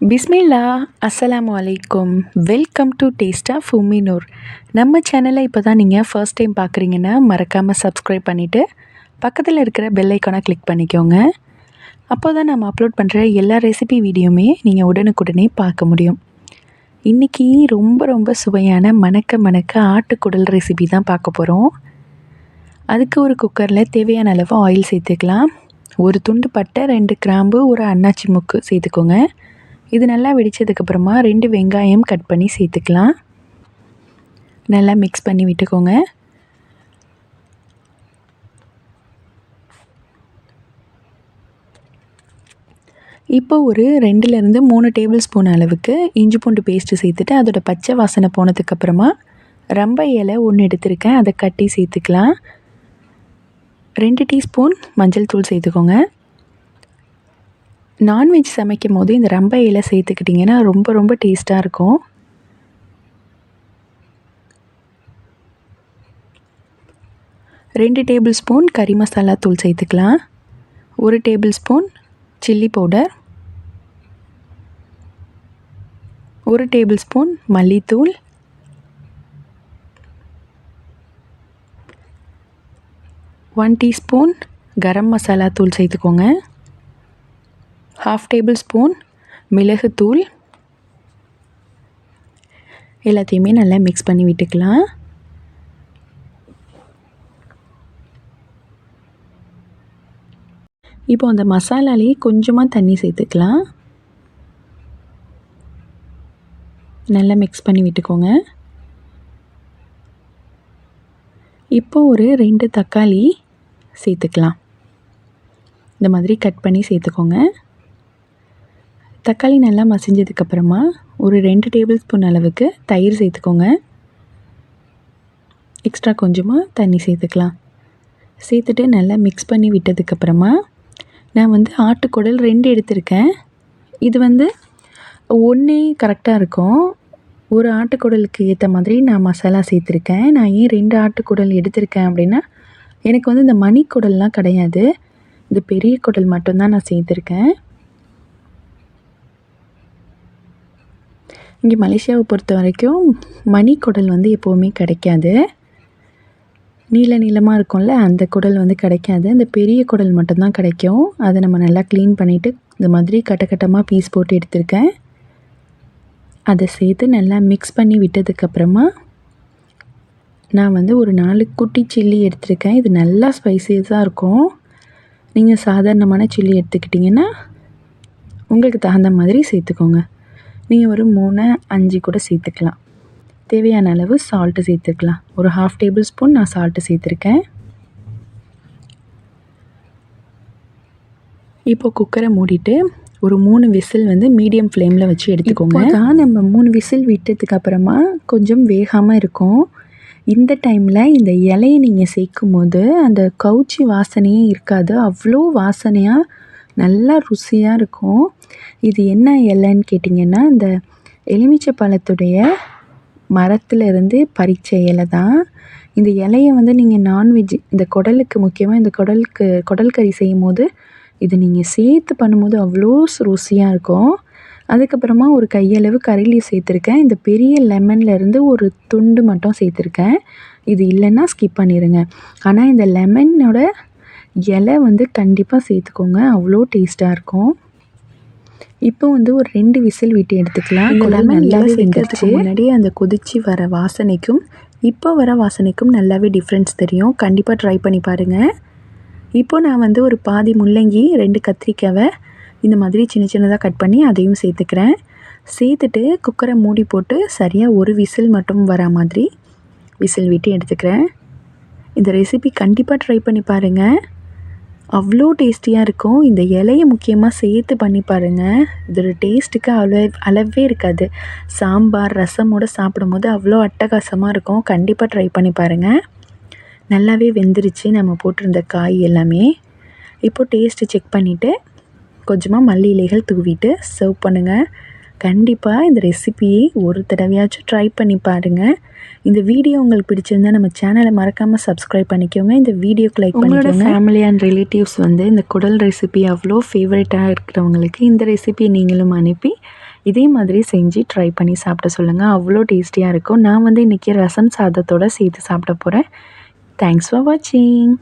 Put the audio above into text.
பிஸ்மில்லா அஸ்ஸலாமு அலைக்கும். Welcome to taste of Uminoor நம்ம சேனலை இப்போ தான் நீங்கள் ஃபர்ஸ்ட் டைம் பார்க்குறீங்கன்னா மறக்காமல் சப்ஸ்கிரைப் பண்ணிவிட்டு பக்கத்தில் இருக்கிற பெல் ஐக்கானை கிளிக் பண்ணிக்கோங்க. அப்போ தான் நம்ம அப்லோட் பண்ணுற எல்லா ரெசிபி வீடியோமே நீங்கள் உடனுக்குடனே பார்க்க முடியும். இன்றைக்கி ரொம்ப ரொம்ப சுவையான மணக்க மணக்க ஆட்டுக்குடல் ரெசிபி தான் பார்க்க போகிறோம் அதுக்கு ஒரு குக்கரில் தேவையான அளவு ஆயில் சேர்த்துக்கலாம். ஒரு துண்டு பட்டை ரெண்டு கிராம்பு ஒரு அன்னாச்சி முக்கு சேர்த்துக்கோங்க. இது நல்லா வெடித்ததுக்கப்புறமா ரெண்டு வெங்காயம் கட் பண்ணி சேர்த்துக்கலாம். நல்லா மிக்ஸ் பண்ணி விட்டுக்கோங்க. இப்போ ஒரு ரெண்டுலேருந்து மூணு டேபிள் ஸ்பூன் அளவுக்கு இஞ்சி பூண்டு பேஸ்ட்டு சேர்த்துட்டு அதோட பச்சை வாசனை போனதுக்கப்புறமா ரம்ப இலை ஒன்று எடுத்திருக்கேன் அதை கட்டி சேர்த்துக்கலாம். ரெண்டு டீஸ்பூன் மஞ்சள் தூள் சேர்த்துக்கோங்க. நான்வெஜ் சமைக்கும் போது இந்த ரம்ப இலை சேர்த்துக்கிட்டிங்கன்னா ரொம்ப ரொம்ப டேஸ்ட்டாக இருக்கும். ரெண்டு டேபிள் ஸ்பூன் கறி மசாலா தூள் சேர்த்துக்கலாம். ஒரு டேபிள் ஸ்பூன் சில்லி பவுடர். ஒரு டேபிள் ஸ்பூன் மல்லித்தூள். ஒன் டீஸ்பூன் கரம் மசாலா தூள் சேர்த்துக்கோங்க. ஹாஃப் டேபிள் ஸ்பூன் மிளகுத்தூள் எல்லாத்தையுமே நல்லா மிக்ஸ் பண்ணி விட்டுக்கலாம். இப்போ அந்த மசாலாலேயே கொஞ்சமாக தண்ணி சேர்த்துக்கலாம். நல்லா மிக்ஸ் பண்ணி விட்டுக்கோங்க. இப்போ ஒரு ரெண்டு தக்காளி சேர்த்துக்கலாம். இந்த மாதிரி கட் பண்ணி சேர்த்துக்கோங்க. தக்காளி நல்லா மசிஞ்சதுக்கப்புறமா ஒரு ரெண்டு டேபிள் ஸ்பூன் அளவுக்கு தயிர் சேர்த்துக்கோங்க. எக்ஸ்ட்ரா கொஞ்சமாக தண்ணி சேர்த்துக்கலாம். சேர்த்துட்டு நல்லா மிக்ஸ் பண்ணி விட்டதுக்கப்புறமா நான் வந்து ஆட்டுக்குடல் ரெண்டு எடுத்திருக்கேன். இது வந்து ஒன்றே கரெக்டாக இருக்கும். ஒரு ஆட்டுக்குடலுக்கு ஏற்ற மாதிரி நான் மசாலா சேர்த்துருக்கேன். நான் ஏன் ரெண்டு ஆட்டுக்குடல் எடுத்திருக்கேன் அப்படின்னா எனக்கு வந்து இந்த மணிக்குடல்லாம் கிடையாது. இந்த பெரிய குடல் மட்டும்தான் நான் சேர்த்துருக்கேன். இங்கே மலேசியாவை பொறுத்த வரைக்கும் மணி குடல் வந்து எப்போவுமே கிடைக்காது. நீல நீளமாக இருக்கும்ல அந்த குடல் வந்து கிடைக்காது. அந்த பெரிய குடல் மட்டும்தான் கிடைக்கும். அதை நம்ம நல்லா க்ளீன் பண்ணிவிட்டு இந்த மாதிரி கட்டக்கட்டமாக பீஸ் போட்டு எடுத்திருக்கேன். அதை சேர்த்து நல்லா மிக்ஸ் பண்ணி விட்டதுக்கப்புறமா நான் வந்து ஒரு நாலு குட்டி சில்லி எடுத்திருக்கேன். இது நல்லா ஸ்பைசியஸாக இருக்கும். நீங்கள் சாதாரணமான சில்லி எடுத்துக்கிட்டிங்கன்னா உங்களுக்கு தகுந்த மாதிரி சேர்த்துக்கோங்க. நீங்கள் ஒரு மூணு அஞ்சு கூட சேர்த்துக்கலாம். தேவையான அளவு சால்ட்டு சேர்த்துக்கலாம். ஒரு ஹாஃப் டேபிள் ஸ்பூன் நான் சால்ட்டு சேர்த்துருக்கேன். இப்போ குக்கரை மூடிட்டு ஒரு மூணு விசில் வந்து மீடியம் ஃப்ளேமில் வச்சு எடுத்துக்கோங்க. தான் நம்ம மூணு விசில் விட்டதுக்கு அப்புறமா கொஞ்சம் வேகாமல் இருக்கும். இந்த டைமில் இந்த இலையை நீங்கள் சேர்க்கும் போது அந்த கவுச்சி வாசனையே இருக்காது. அவ்வளோ வாசனையாக நல்லா ருசியாக இருக்கும். இது என்ன இலைன்னு கேட்டிங்கன்னா இந்த எலுமிச்சை பழத்துடைய மரத்துலேருந்து பறித்த இலை தான். இந்த இலையை வந்து நீங்கள் நான்வெஜ் இந்த குடலுக்கு முக்கியமாக இந்த குடலுக்கு குடல் கறி செய்யும் போது இது நீங்கள் சேர்த்து பண்ணும்போது அவ்வளோ ருசியாக இருக்கும். அதுக்கப்புறமா ஒரு கையளவு கறிலி சேர்த்துருக்கேன். இந்த பெரிய லெமன்லேருந்து ஒரு துண்டு மட்டும் சேர்த்துருக்கேன். இது இல்லைன்னா ஸ்கிப் பண்ணிடுங்க ஆனால் இந்த லெமனோட இலை வந்து கண்டிப்பாக சேர்த்துக்கோங்க. அவ்வளோ டேஸ்ட்டாக இருக்கும். இப்போ வந்து ஒரு ரெண்டு விசில் விட்டு எடுத்துக்கலாம். குழம்பு நல்லாவே வெந்துருச்சு. முன்னாடி அந்த கொதிச்சு வர வாசனைக்கும் இப்போ வர வாசனைக்கும் நல்லாவே டிஃப்ரென்ஸ் தெரியும். கண்டிப்பாக ட்ரை பண்ணி பாருங்கள் இப்போ நான் வந்து ஒரு பாதி முள்ளங்கி ரெண்டு கத்திரிக்காவை இந்த மாதிரி சின்ன சின்னதாக கட் பண்ணி அதையும் சேர்த்துக்கிறேன். சேர்த்துட்டு குக்கரை மூடி போட்டு சரியாக ஒரு விசில் மட்டும் வர மாதிரி விசில் விட்டு எடுத்துக்கிறேன். இந்த ரெசிபி கண்டிப்பாக ட்ரை பண்ணி பாருங்கள் அவ்வளோ டேஸ்டியாக இருக்கும். இந்த இலையை முக்கியமாக சேர்த்து பண்ணி பாருங்கள் இதோட டேஸ்ட்டுக்கு அளவே அளவே இருக்காது. சாம்பார் ரசமோடு சாப்பிடும்போது அவ்வளோ அட்டகாசமாக இருக்கும். கண்டிப்பாக ட்ரை பண்ணி பாருங்கள் நல்லாவே வெந்துருச்சு நம்ம போட்டிருந்த காய் எல்லாமே. இப்போது டேஸ்ட்டு செக் பண்ணிவிட்டு கொஞ்சமாக மல்லி இலைகள் தூவிட்டு சர்வ் பண்ணுங்கள் கண்டிப்பாக இந்த ரெசிபியை ஒரு தடவையாச்சும் ட்ரை பண்ணி பாருங்கள் இந்த வீடியோ உங்களுக்கு பிடிச்சிருந்தா நம்ம சேனலை மறக்காமல் சப்ஸ்கிரைப் பண்ணிக்கோங்க. இந்த வீடியோக்கு லைக் பண்ணிக்கோங்க. ஃபேமிலி அண்ட் ரிலேட்டிவ்ஸ் வந்து இந்த குடல் ரெசிபி அவ்வளோ ஃபேவரட்டாக இருக்கிறவங்களுக்கு இந்த ரெசிபியை நீங்களும் அனுப்பி இதே மாதிரி செஞ்சு ட்ரை பண்ணி சாப்பிட சொல்லுங்கள் அவ்வளோ டேஸ்டியாக இருக்கும். நான் வந்து இன்றைக்கி ரசம் சாதத்தோடு சேர்த்து சாப்பிட போகிறேன் தேங்க்ஸ் ஃபார் வாட்சிங்